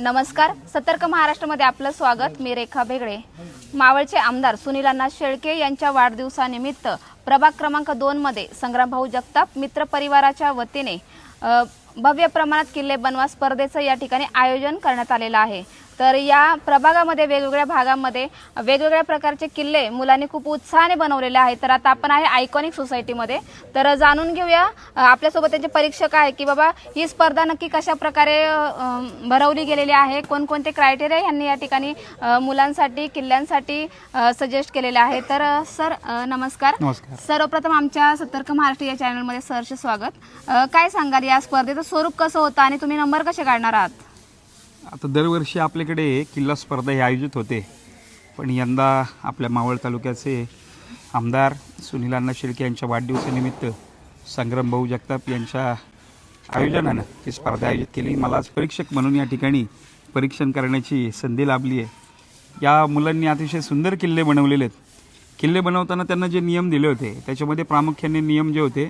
नमस्कार. सतर्क महाराष्ट्रामध्ये आपलं स्वागत. मी रेखा भेगडे. मावळचे आमदार सुनील अण्णा शेळके यांच्या वाढदिवसानिमित्त प्रभाग क्रमांक दोनमध्ये संग्रामभाऊ जगताप मित्र परिवाराच्या वतीने भव्य प्रमाणात किल्ले बनवा स्पर्धेचं या ठिकाणी आयोजन करण्यात आलेलं आहे. तर या प्रभागामध्ये वेगवेगळ्या भागामध्ये वेगवेगळ्या प्रकारचे किल्ले मुलांनी खूप उत्साहाने बनवलेले आहेत. तर आता आपण आहे आयकॉनिक सोसायटीमध्ये तर जाणून घेऊया आपल्यासोबत त्यांचे परीक्षक आहे की बाबा ही स्पर्धा नक्की कशा प्रकारे भरवली गेलेली आहे? कोणकोणते क्रायटेरिया यांनी या ठिकाणी मुलांसाठी किल्ल्यांसाठी सजेस्ट केलेले आहे? तर सर नमस्कार. सर्वप्रथम आमच्या सतर्क महाराष्ट्र या चॅनलमध्ये सरचे स्वागत. काय सांगाल? या स्पर्धेचं स्वरूप कसं होतं आणि तुम्ही नंबर कसे काढणार आहात? आता दरवर्षी आपल्याकडे किल्ला स्पर्धा ही आयोजित होते. पण यंदा आपल्या मावळ तालुक्याचे आमदार सुनीलांना शेळके यांच्या वाढदिवसानिमित्त संग्राम भाऊ जगताप यांच्या आयोजनानं ही स्पर्धा आयोजित केली. मला आज परीक्षक म्हणून या ठिकाणी परीक्षण करण्याची संधी लाभली आहे. या मुलांनी अतिशय सुंदर किल्ले बनवलेले आहेत. किल्ले बनवताना त्यांना जे नियम दिले होते त्याच्यामध्ये प्रामुख्याने नियम जे होते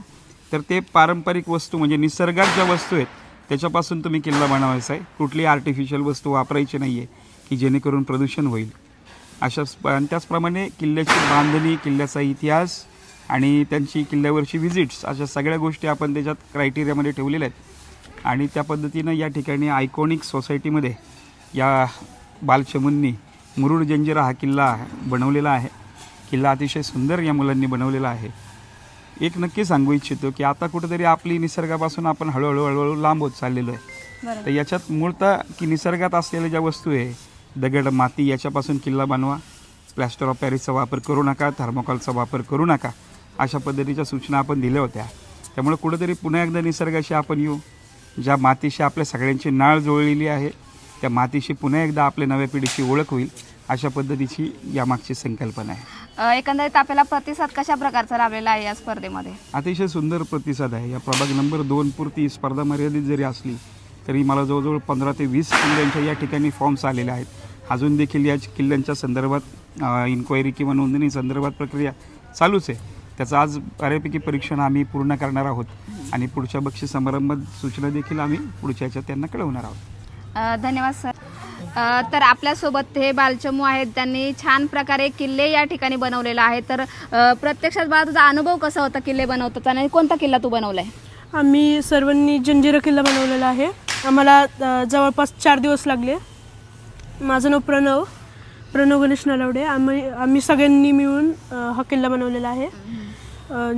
तर ते पारंपरिक वस्तू म्हणजे निसर्गात ज्या वस्तू आहेत त्याच्यापासून तुम्ही किल्ला बनवायचा आहे. कुठली आर्टिफिशियल वस्तू वापरायची नाही आहे की जेणेकरून प्रदूषण होईल. अशा आणि त्याचप्रमाणे किल्ल्याची बांधणी किल्ल्याचा इतिहास आणि त्यांची किल्ल्यावरची व्हिजिट्स अशा सगळ्या गोष्टी आपण त्याच्यात क्रायटेरियामध्ये ठेवलेल्या आहेत. आणि त्या पद्धतीनं या ठिकाणी आयकॉनिक सोसायटीमध्ये या बालचमूंनी मुरुड जंजिरा हा किल्ला बनवलेला आहे. किल्ला अतिशय सुंदर या मुलांनी बनवलेला आहे. एक नक्की सांगू इच्छितो की आता कुठेतरी आपली निसर्गापासून आपण हळूहळू हळूहळू लांब होत चाललेलो आहे. तर याच्यात मूळतः की निसर्गात असलेल्या ज्या वस्तू आहे दगड माती याच्यापासून किल्ला बनवा प्लॅस्टर ऑफ पॅरिसचा वापर करू नका थर्मोकॉलचा वापर करू नका अशा पद्धतीच्या सूचना आपण दिल्या होत्या. त्यामुळे कुठेतरी पुन्हा एकदा निसर्गाशी आपण येऊ ज्या मातीशी आपल्या सगळ्यांची नाळ जुळलेली आहे त्या मातीशी पुन्हा एकदा आपल्या नव्या पिढीची ओळख होईल अशा पद्धतीची यामागची संकल्पना आहे. अ, एकंदरीत आपल्याला प्रतिसाद कशा प्रकारचा लाभलेला आहे या स्पर्धेमध्ये? अतिशय सुंदर प्रतिसाद आहे. या प्रभाग नंबर दोन पुरती स्पर्धा मर्यादित जरी असली तरी मला जवळजवळ पंधरा ते वीस किल्ल्यांच्या या ठिकाणी फॉर्म्स आलेले आहेत. अजून देखील या किल्ल्यांच्या संदर्भात इन्क्वायरी किंवा नोंदणी संदर्भात प्रक्रिया चालूच आहे. त्याचं आज बऱ्यापैकी परीक्षण आम्ही पूर्ण करणार आहोत आणि पुढच्या बक्षीस समारंभात सूचना देखील आम्ही पुढच्या याच्यात त्यांना कळवणार आहोत. अ, धन्यवाद सर. तर आपल्यासोबत हे बालचमू आहेत. त्यांनी छान प्रकारे किल्ले या ठिकाणी बनवलेला आहे तर प्रत्यक्षात मला तुझा अनुभव कसा होता किल्ले बनवतात आणि कोणता किल्ला तू बनवलाय? आम्ही सर्वांनी जंजिरा किल्ला बनवलेला आहे. आम्हाला जवळपास चार दिवस लागले. माझं नाव प्रणव प्रणव गणेश नलावडे आम्ही आम्ही सगळ्यांनी मिळून हा किल्ला बनवलेला आहे.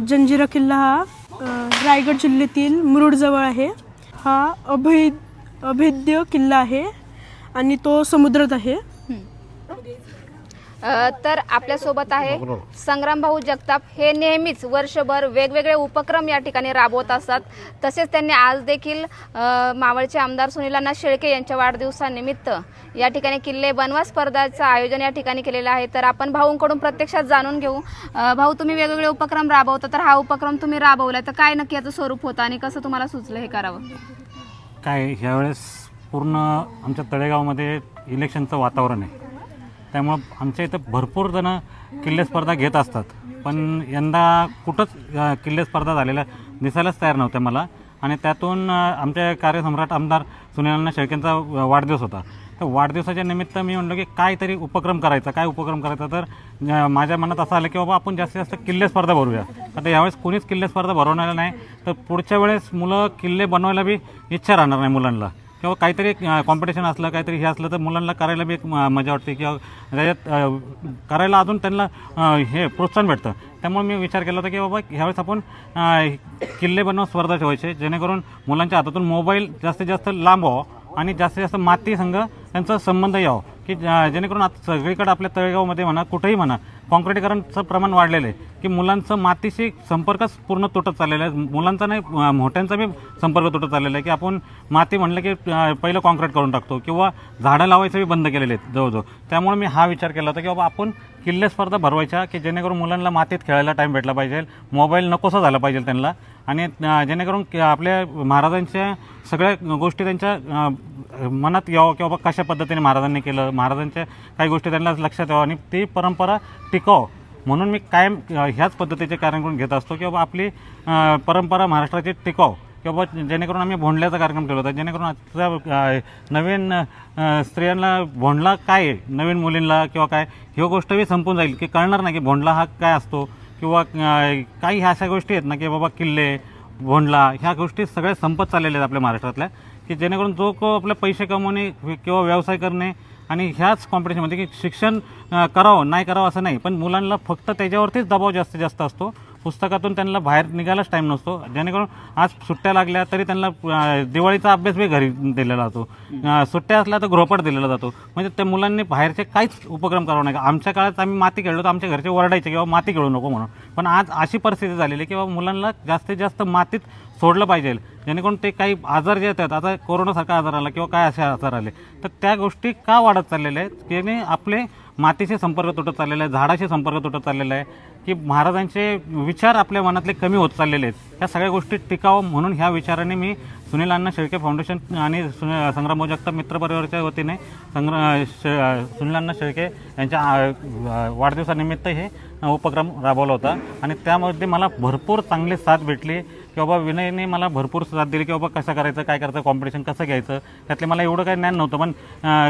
जंजिरा किल्ला हा रायगड जिल्ह्यातील मुरुडजवळ आहे. हा अभेद अभेद्य किल्ला आहे. आणि तो समुद्रात आहे. अ, तर आपल्यासोबत आहे संग्राम भाऊ जगताप. हे नेहमीच वर्षभर वेगवेगळे उपक्रम या ठिकाणी राबवत असतात. तसेच त्यांनी आज देखील अ, मावळचे आमदार सुनीलांना शेळके यांच्या वाढदिवसानिमित्त या ठिकाणी किल्ले बनवा स्पर्धाचं आयोजन या ठिकाणी केलेलं आहे. तर आपण भाऊंकडून प्रत्यक्षात जाणून घेऊ. अ, भाऊ तुम्ही वेगवेगळे उपक्रम राबवता तर हा उपक्रम तुम्ही राबवला तर काय नक्की याचं स्वरूप होतं आणि कसं तुम्हाला सुचलं हे करावं? काय ह्यावेळेस पूर्ण आमच्या तळेगावमध्ये इलेक्शनचं वातावरण आहे. त्यामुळं आमच्या इथं भरपूर जणं किल्ले स्पर्धा घेत असतात. पण यंदा कुठंच किल्ले स्पर्धा झालेल्या दिसायलाच तयार नव्हत्या मला. आणि त्यातून आमचे कार्यसम्राट आमदार सुनीलांना शेळकेंचा वाढदिवस होता. तर वाढदिवसाच्या निमित्त मी म्हणलो की काहीतरी उपक्रम करायचा. काय उपक्रम करायचा? तर माझ्या मनात असं आलं की बाबा आपण जास्तीत जास्त किल्ले स्पर्धा भरूया. आता यावेळेस कोणीच किल्ले स्पर्धा भरवणार नाही. तर पुढच्या वेळेस मुलं किल्ले बनवायला बी इच्छा राहणार नाही मुलांना. किंवा काहीतरी कॉम्पिटिशन असलं काहीतरी हे असलं तर मुलांना करायला बी एक मजा वाटते किंवा त्याच्यात करायला अजून त्यांना हे प्रोत्साहन भेटतं. त्यामुळे मी विचार केला होता की बाबा ह्यावेळेस आपण किल्ले बनवून स्पर्धा ठेवायचे जेणेकरून मुलांच्या हातातून मोबाईल जास्तीत जास्त लांब व्हावं आणि जास्तीत जास्त माती संघ त्यांचा संबंध यावं. की ज्या- जेणेकरून आता सगळीकडे आपल्या तळेगावमध्ये म्हणा कुठेही म्हणा कॉन्क्रिटीकरणचं प्रमाण वाढलेलं आहे. की मुलांचं मातीशी संपर्कच पूर्ण तुटत चाललेला आहे. मुलांचा नाही मोठ्यांचा बी संपर्क तुटत चाललेला आहे. की आपण माती म्हणलं की पहिलं कॉन्क्रीट करून टाकतो किंवा झाडं लावायचं बी बंद केलेले आहेत जवळजवळ. त्यामुळे मी हा विचार केला होता की बाबा आपण किल्ले स्पर्धा भरवायच्या की जेणेकरून मुलांना मातीत खेळायला टाईम भेटला पाहिजे. मोबाईल नकोसा झाला पाहिजे त्यांना. आणि जेणेकरून आपल्या महाराजांच्या सगळ्या गोष्टी त्यांच्या मनात यावं की बाबा कशा पद्धतीने महाराजांनी केलं महाराजांच्या काही गोष्टी त्यांना लक्षात यावं आणि ती परंपरा टिकाव. म्हणून मी कायम ह्याच पद्धतीचे कार्यक्रम घेत असतो की बाबा आपली परंपरा महाराष्ट्राची टिकाव. किंवा जेणेकरून आम्ही भोंडल्याचा कार्यक्रम ठेवला होता. जेणेकरून आजचा नवीन स्त्रियांना भोंडला काय आहे? नवीन मुलींना किंवा काय? ही गोष्ट बी संपून जाईल की कळणार नाही की भोंडला हा काय असतो? किंवा काही ह्या अशा गोष्टी आहेत ना की बाबा किल्ले भोंडला ह्या गोष्टी सगळ्या संपत चाललेल्या आहेत आपल्या महाराष्ट्रातल्या की जेणेकरून जो को आपले पैसे कमवणे किंवा व्यवसाय करणे आणि ह्याच कॉम्पिटिशनमध्ये की शिक्षण करावं नाही करावं असं नाही पण मुलांना फक्त त्याच्यावरतीच दबाव जास्तीत जास्त असतो पुस्तकातून त्यांना बाहेर निघायलाच टाईम नसतो. जेणेकरून आज सुट्ट्या लागल्या तरी त्यांना दिवाळीचा अभ्यास बी घरी दिलेला जातो. सुट्ट्या असल्या तर गृहपाठ दिलेला जातो. म्हणजे त्या मुलांनी बाहेरचे काहीच उपक्रम करावा नाही आमच्या काळात आम्ही माती खेळलो तर आमच्या घरचे ओरडायचे किंवा माती खेळू नको म्हणून. पण आज अशी परिस्थिती झालेली आहे की बाबा मुलांना जास्तीत जास्त मातीत सोडलं पाहिजे. जेणेकरून ते काही आजार जे येतात आता कोरोनासारखा आजार आला किंवा काय असे आजार आले तर त्या गोष्टी का वाढत चाललेल्या आहेत? की आपले मातीशी संपर्क तुटत चाललेला आहे झाडाशी संपर्क तुटत चाललेला आहे की महाराजांचे विचार आपल्या मनातले कमी होत चाललेले आहेत. ह्या सगळ्या गोष्टी टिकावं म्हणून ह्या विचाराने मी सुनील अण्णा शेळके फाउंडेशन आणि सुनी- संग्राम जगताप मित्र परिवाराच्या वतीने संग्रा शे सुनील अण्णा शेळके यांच्या वाढदिवसानिमित्त हे उपक्रम राबवला होता. आणि त्यामध्ये मला भरपूर चांगली साथ भेटली की बाबा विनयने मला भरपूर साथ दिली की बाबा कसं करायचं काय करायचं कॉम्पिटिशन कसं घ्यायचं त्यातले मला एवढं काही ज्ञान नव्हतं. पण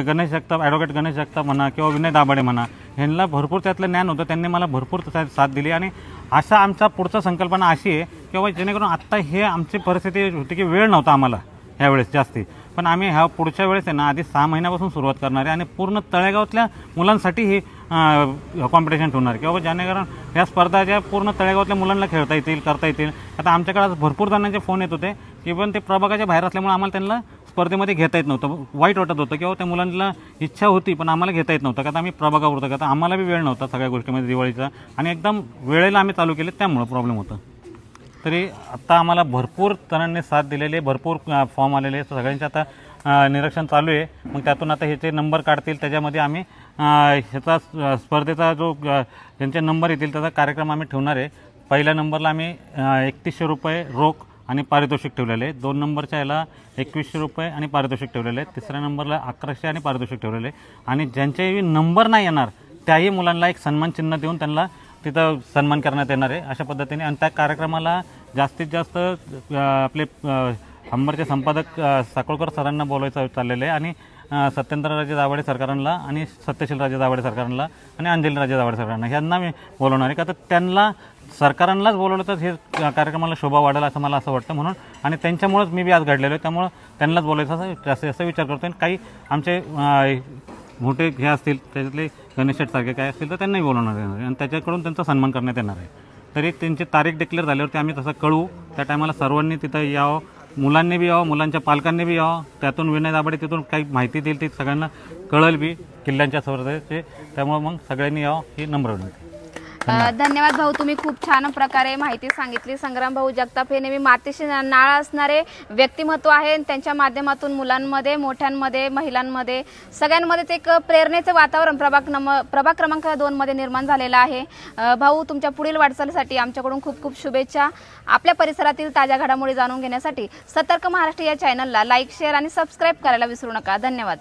गणेश जगताप ॲडव्होकेट गणेश जगताप म्हणा किंवा विनय दाभाडे म्हणा ह्यांना भरपूर त्यातलं ज्ञान होतं. त्यांनी मला भरपूर साथ दिली आणि असा आमचा पुढचा संकल्पना अशी आहे की बाबा जेणेकरून आत्ता हे आमची परिस्थिती होती की वेळ नव्हता आम्हाला ह्यावेळेस जास्ती. पण आम्ही ह्या पुढच्या वेळेस आहे ना आधी सहा महिन्यापासून सुरुवात करणार आहे आणि पूर्ण तळेगावातल्या मुलांसाठी हे कॉम्पिटिशन ठेवणार किंवा जेणेकरून ह्या स्पर्धा ज्या पूर्ण तळेगावातल्या मुलांना खेळता येतील करता येतील. आता आमच्याकडे भरपूर जणांचे फोन येत होते की पण ते प्रभागाच्या बाहेर असल्यामुळे आम्हाला त्यांना स्पर्धेमध्ये घेता येत नव्हतं. वाईट वाटत होतं किंवा त्या मुलांना इच्छा होती पण आम्हाला घेता येत नव्हतं. का आम्ही प्रभागावर होतो का आम्हाला बी वेळ नव्हता सगळ्या गोष्टीमध्ये दिवाळीचा. आणि एकदम वेळेला आम्ही चालू केले त्यामुळं प्रॉब्लेम होतं. तरी आत्ता आम्हाला भरपूर जणांनी साथ दिलेले आहे भरपूर फॉर्म आलेले सगळ्यांचे आता निरीक्षण चालू आहे. मग त्यातून आता ह्याचे नंबर काढतील त्याच्यामध्ये आम्ही ह्याचा स्पर्धेचा जो त्यांचे ज्यांचे नंबर येतील त्याचा कार्यक्रम आम्ही ठेवणार आहे. पहिल्या नंबरला आम्ही एकतीसशे रुपये रोख आणि पारितोषिक ठेवलेले आहे दोन नंबरच्या याला एकवीसशे रुपये आणि पारितोषिक ठेवलेले आहे तिसऱ्या नंबरला अकराशे आणि पारितोषिक ठेवलेले आहे आणि ज्यांचे नंबर नाही येणार त्याही मुलांना एक सन्मान चिन्ह देऊन त्यांना तिथं सन्मान करण्यात येणार आहे. अशा पद्धतीने आणि त्या कार्यक्रमाला जास्तीत जास्त आपले अ, अंबरचे संपादक साकोळकर सरांना बोलायचं चाललेलं आहे. आणि सत्येंद्रराजे दाभाडे सरकारांना आणि सत्यशीलराजे दाभाडे सरकारांना आणि अंजलीराजे दाभाडे सरकारांना ह्यांना मी बोलवणार आहे. का तर त्यांना सरकारांनाच बोलवलं तर हे कार्यक्रमाला शोभा वाढेल असं मला असं वाटतं म्हणून. आणि त्यांच्यामुळेच मी बी आज घडलेलो आहे. त्यामुळं त्यांनाच बोलायचं असं जास्त जास्त विचार करतो आणि काही आमचे मोठे हे असतील त्याच्यातले गणेश सारखे काय असतील तर त्यांनाही बोलवणार येणार आणि त्याच्याकडून त्यांचा सन्मान करण्यात येणार आहे. तरी त्यांची तारीख डिक्लेअर झाल्यावरती आम्ही तसं कळवू त्या टायमाला सर्वांनी तिथं यावं. मुलांनी बी यावं मुलांच्या पालकांनी बी यावं. त्यातून विनय दाभाडे तिथून काही माहिती देईल ती सगळ्यांना कळेल बी किल्ल्यांच्या स्पर्धेचे त्यामुळे मग सगळ्यांनी यावं ही नम्र विनंती. अ, धन्यवाद. भाऊ तुम्ही खूप छान प्रकारे माहिती सांगितली. संग्राम भाऊ जगताप हे नेहमी मातीशी ना- नाळ असणारे व्यक्तिमत्व आहे आणि त्यांच्या माध्यमातून मुलांमध्ये मोठ्यांमध्ये महिलांमध्ये सगळ्यांमध्येच एक प्रेरणेचं वातावरण प्रभाग नम प्रभाग क्रमांक दोन मध्ये निर्माण झालेलं आहे. अ, भाऊ तुमच्या पुढील वाटचालीसाठी आमच्याकडून खूप खूप शुभेच्छा. आपल्या परिसरातील ताज्या घडामोडी जाणून घेण्यासाठी सतर्क महाराष्ट्र या चॅनलला लाईक शेअर आणि सबस्क्राईब करायला विसरू नका. धन्यवाद.